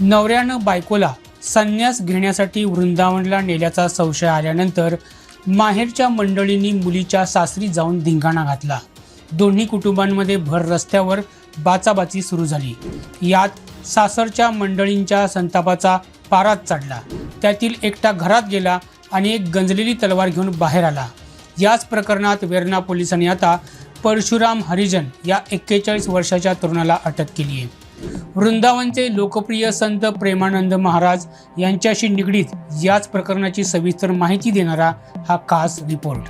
नवऱ्यानं बायकोला संन्यास घेण्यासाठी वृंदावनला नेल्याचा संशय आल्यानंतर माहेरच्या मंडळींनी मुलीच्या सासरी जाऊन धिंगाणा घातला. दोन्ही कुटुंबांमध्ये भर रस्त्यावर बाचाबाची सुरू झाली. यात सासरच्या मंडळींच्या संतापाचा पाराच चढला. त्यातील एकटा घरात गेला आणि एक गंजलेली तलवार घेऊन बाहेर आला. याच प्रकरणात वेरणा पोलिसांनी आता परशुराम हरिजन या एक्केचाळीस वर्षाच्या तरुणाला अटक केली आहे वृंदावनचे लोकप्रिय संत प्रेमानंद महाराज यांच्याशी निगडीत याच प्रकरणाची सविस्तर माहिती देणारा हा खास रिपोर्ट.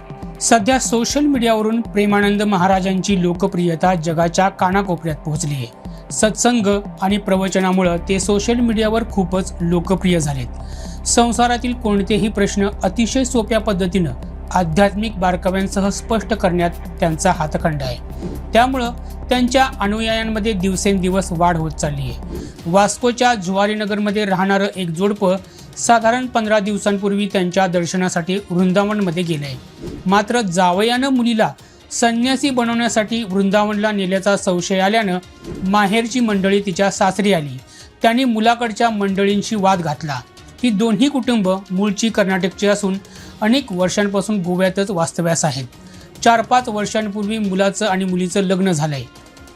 सध्या सोशल मीडियावरून प्रेमानंद महाराजांची लोकप्रियता जगाच्या कानाकोपऱ्यात पोहोचली आहे. सत्संग आणि प्रवचनामुळं ते सोशल मीडियावर खूपच लोकप्रिय झालेत. संसारातील कोणतेही प्रश्न अतिशय सोप्या पद्धतीनं आध्यात्मिक बारकाव्यांसह स्पष्ट करण्यात त्यांचा हातखंड आहे. त्यामुळं त्यांच्या अनुयायांमध्ये दिवसेंदिवस वाढ होत चालली आहे वास्कोच्या जुवारीनगरमध्ये राहणारं एक जोडपं साधारण पंधरा दिवसांपूर्वी त्यांच्या दर्शनासाठी वृंदावनमध्ये गेलं आहे मात्र जावयानं मुलीला संन्यासी बनवण्यासाठी वृंदावनला नेल्याचा संशय आल्यानं माहेरची मंडळी तिच्या सासरी आली. त्यांनी मुलाकडच्या मंडळींशी वाद घातला. ही दोन्ही कुटुंब मूळची कर्नाटकची असून अनेक वर्षांपासून गोव्यातच वास्तव्यास आहेत. चार पाच वर्षांपूर्वी मुलाचं आणि मुलीचं लग्न झालंय.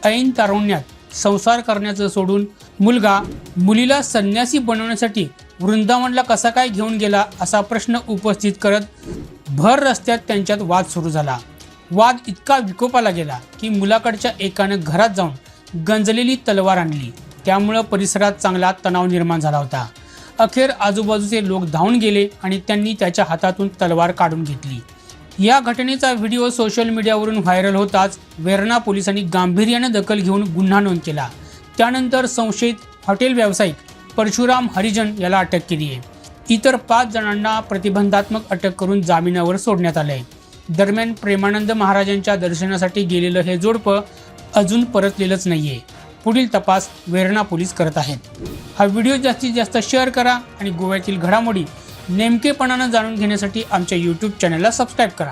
ऐन तारुण्यात संसार करण्याचं सोडून मुलगा मुलीला संन्यासी बनवण्यासाठी वृंदावनला कसा काय घेऊन गेला असा प्रश्न उपस्थित करत भर रस्त्यात त्यांच्यात वाद सुरू झाला. वाद इतका विकोपाला गेला की मुलाकडच्या एकानं घरात जाऊन गंजलेली तलवार आणली. त्यामुळं परिसरात चांगला तणाव निर्माण झाला होता. अखेर आजूबाजूचे लोक धावून गेले आणि त्यांनी त्याच्या हातातून तलवार काढून घेतली. या घटनेचा व्हिडिओ सोशल मीडियावरून व्हायरल होताच वेरणा पोलिसांनी गांभीर्यानं दखल घेऊन गुन्हा नोंद केला. त्यानंतर संशयित हॉटेल व्यावसायिक परशुराम हरिजन याला अटक केली आहे. इतर पाच जणांना प्रतिबंधात्मक अटक करून जामिनावर सोडण्यात आलं आहे दरम्यान प्रेमानंद महाराजांच्या दर्शनासाठी गेलेलं हे जोडपं अजून परतलेलंच नाहीये. पुढील तपास वेरणा पोलीस करत आहेत. हा व्हिडिओ जास्तीत जास्त शेअर करा आणि गोव्यातील घडामोडी नेमकेपणानं जाणून घेण्यासाठी आमच्या यूट्यूब चॅनलला सबस्क्राईब करा.